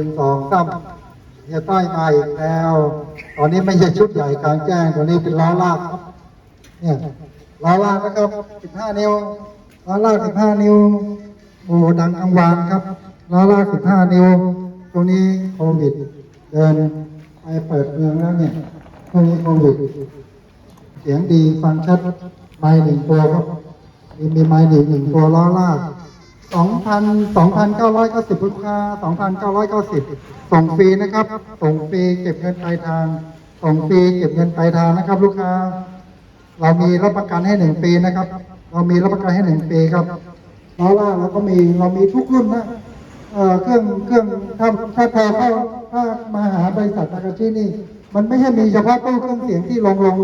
นึ่งสองสามเฮียต้อยมาอีกแล้ว ตอนนี้ไม่ใช่ชุดใหญ่กลางแจ้งตัวนี้เป็นล้อลากครับเนี่ยล้อลากนะครับสิบห้านิ้วล้อลากสิบห้านิ้วโอ้ดังกังวานครับล้อลากสิบห้านิ้วตรงนี้โควิด เดินไปเปิดเมืองแล้วเนี่ยตรงนี้โควิดเสียงดีฟังชัดไม้หนึ่งตัวครับมีมีไม้หนึ่งหนึ่งตัวล้อลาก สองพันสองพันเก้าร้อยเก้าสิบลูกค้าสองพันเก้าร้อยเก้าสิบส่งฟรีนะครับ ส่งฟรีเก็บเงินปลายทาง ส่งฟรีเก็บเงินปลายทางนะครับ ลูกค้า เรามีรับประกันให้หนึ่งปีนะครับ เรามีรับประกันให้หนึ่งปีครับล้อลาเราก็มีเรามีทุกรุ่นนะเอ่อเครื่องเครื่องถ้าถ้าพอเข้าถ้ามาหาบริษัททากาชินี่ มันไม่ใช่มีเฉพาะตู้เครื่องเสียงที่ลงลง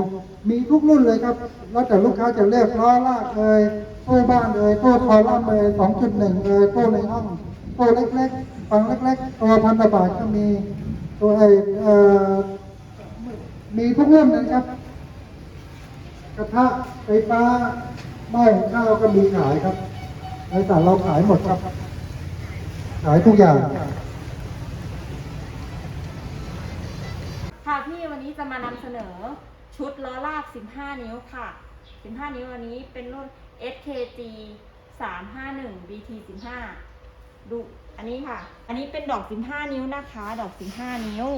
มีทุกรุ่นเลยครับ แล้วแต่ลูกค้าจะเลือกล้อลากเอ่ยตู้บ้านเอ่ยตู้คอลัมน์เอ่ยสองจุดหนึ่งเอ่ยตู้ในห้องตู้เล็กๆฟังเล็กๆตัวพันธบาทก็มีตัวไอเอ่อมีทุกรุ่นนะครับ กระทะไฟฟ้าหม้อหุงข้าวก็มีขายครับบริษัทเราขายหมดครับ ขายทุกอย่าง ค่ะพี่วันนี้จะมานำเสนอชุดล้อลาก 15 นิ้วค่ะ 15 นิ้วอันนี้เป็นรุ่น SKG 351 BT 15ดูอันนี้ค่ะ อันนี้เป็นดอก 15 นิ้วนะคะ ดอก 15 นิ้ว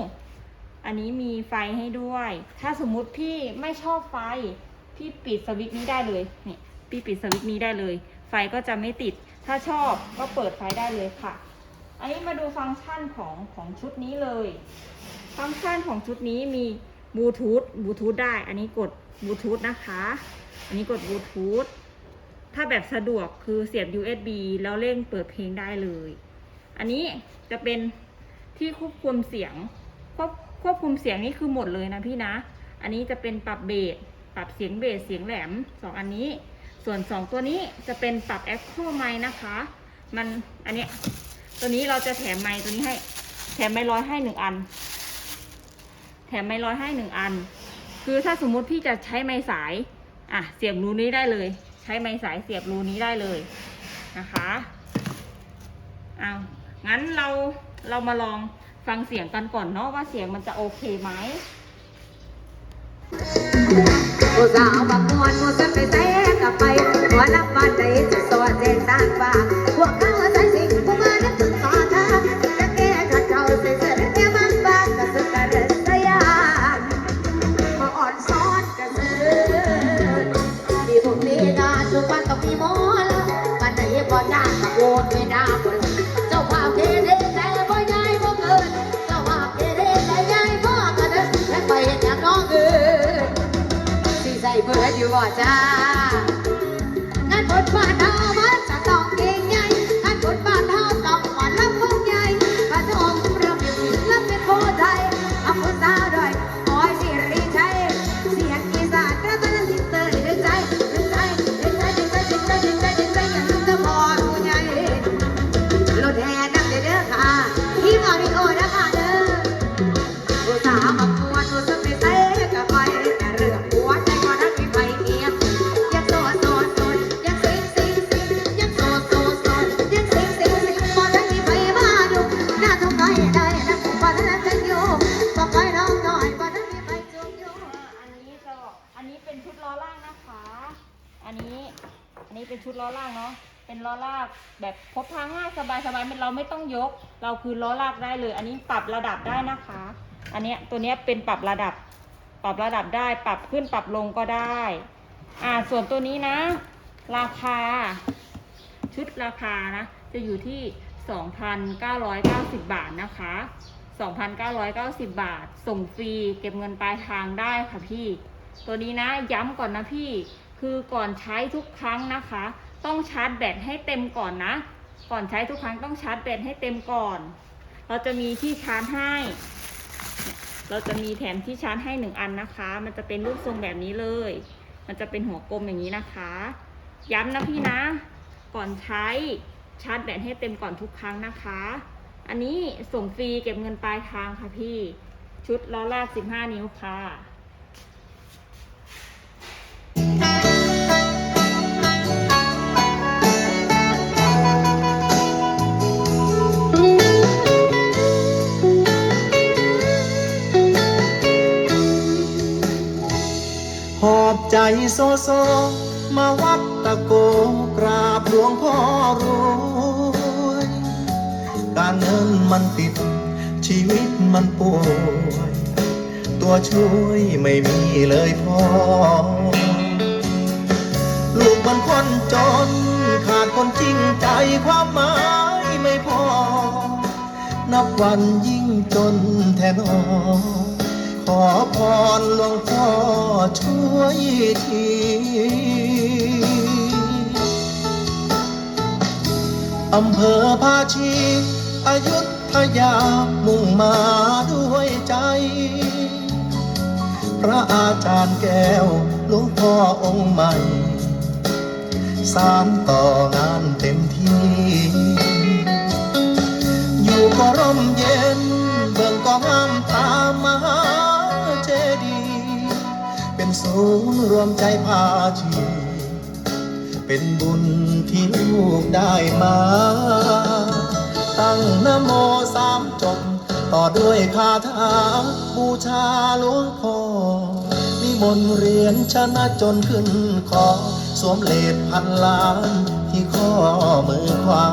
อันนี้มีไฟให้ด้วย ถ้าสมมุติพี่ไม่ชอบไฟ พี่ปิดสวิตช์นี้ได้เลยนี่พี่ปิดสวิตช์นี้ได้เลย ไฟก็จะไม่ติด ถ้าชอบก็เปิดไฟได้เลยค่ะ อันนี้มาดูฟังก์ชันของของชุดนี้เลย ฟังก์ชันของชุดนี้มีบลูทูธบลูทูธได้ อันนี้กดบลูทูธนะคะ อันนี้กดบลูทูธถ้าแบบสะดวกคือเสียบ USB แล้วเร่งเปิดเพลงได้เลย อันนี้จะเป็นที่ควบคุมเสียง ควบควบคุมเสียงนี่คือหมดเลยนะพี่นะ อันนี้จะเป็นปรับเบส ปรับเสียงเบส เสียงแหลมสองอันนี้ ส่วนสองตัวนี้จะเป็นปรับแอคโคไมนะคะ มันอันเนี้ยตัวนี้เราจะแถมไมค์ตัวนี้ให้ แถมไม้ร้อยให้หนึ่งอัน แถมไม้ร้อยให้หนึ่งอัน คือถ้าสมมุติพี่จะใช้ไม้สายอะเสียบรูนี้ได้เลย ใช้ไม้สายเสียบรูนี้ได้เลยนะคะเอางั้นเราเรามาลองฟังเสียงกันก่อนเนาะว่าเสียงมันจะโอเคไหมผู้สาวบางมวนผู้จะไปเตะกับไปหัวลับบ้านใดจะสอนเส้นสร้างบ้าพวกเขาใส่ บ่จ้า เป็นชุดล้อลางเนาะเป็นล้อลากแบบพบทางง่ายสบายสบายเราไม่ต้องยก เราคือล้อลากได้เลย อันนี้ปรับระดับได้นะคะ อันเนี้ยตัวเนี้ยเป็นปรับระดับ ปรับระดับได้ปรับขึ้นปรับลงก็ได้ อ่าส่วนตัวนี้นะ ราคา ชุดราคานะ จะอยู่ที่ 2,990 บาทนะคะ 2,990 บาท ส่งฟรีเก็บเงินปลายทางได้ค่ะพี่ ตัวนี้นะย้ำก่อนนะพี่ คือก่อนใช้ทุกครั้งนะคะ ต้องชาร์จแบตให้เต็มก่อนนะ ก่อนใช้ทุกครั้งต้องชาร์จแบตให้เต็มก่อน เราจะมีที่ชาร์จให้ เราจะมีแถมที่ชาร์จให้หนึ่งอันนะคะ มันจะเป็นรูปทรงแบบนี้เลย มันจะเป็นหัวกลมอย่างนี้นะคะ ย้ำนะพี่นะ ก่อนใช้ชาร์จแบตให้เต็มก่อนทุกครั้งนะคะ อันนี้ส่งฟรีเก็บเงินปลายทางค่ะพี่ ชุดล้อลาก 15 นิ้วค่ะ หอบใจโซโซ มาวัดตะโกกราบหลวงพ่อรวย การเงินมันติด ชีวิตมันป่วย ตัวช่วยไม่มีเลยพ่อลูกมันคนจน ขาดคนจริงใจความหมายไม่พอ นับวันยิ่งจนแทนอ ขอพรหลวงพ่อช่วยทีอำเภอภาชีอายุทยามุ่งมาด้วยใจ พระอาจารย์แก้วหลวงพ่อองค์ใหม่ สารต่องานเต็มที่ วมใจพาชีเป็นบุญที่ลูกได้มา ตั้งนโมสามจบ ต่อด้วยคาถาบูชาหลวงพ่อนิมนต์เรียนชนะจนขึ้นคอสวมเลดพันล้านที่ข้อมือขวา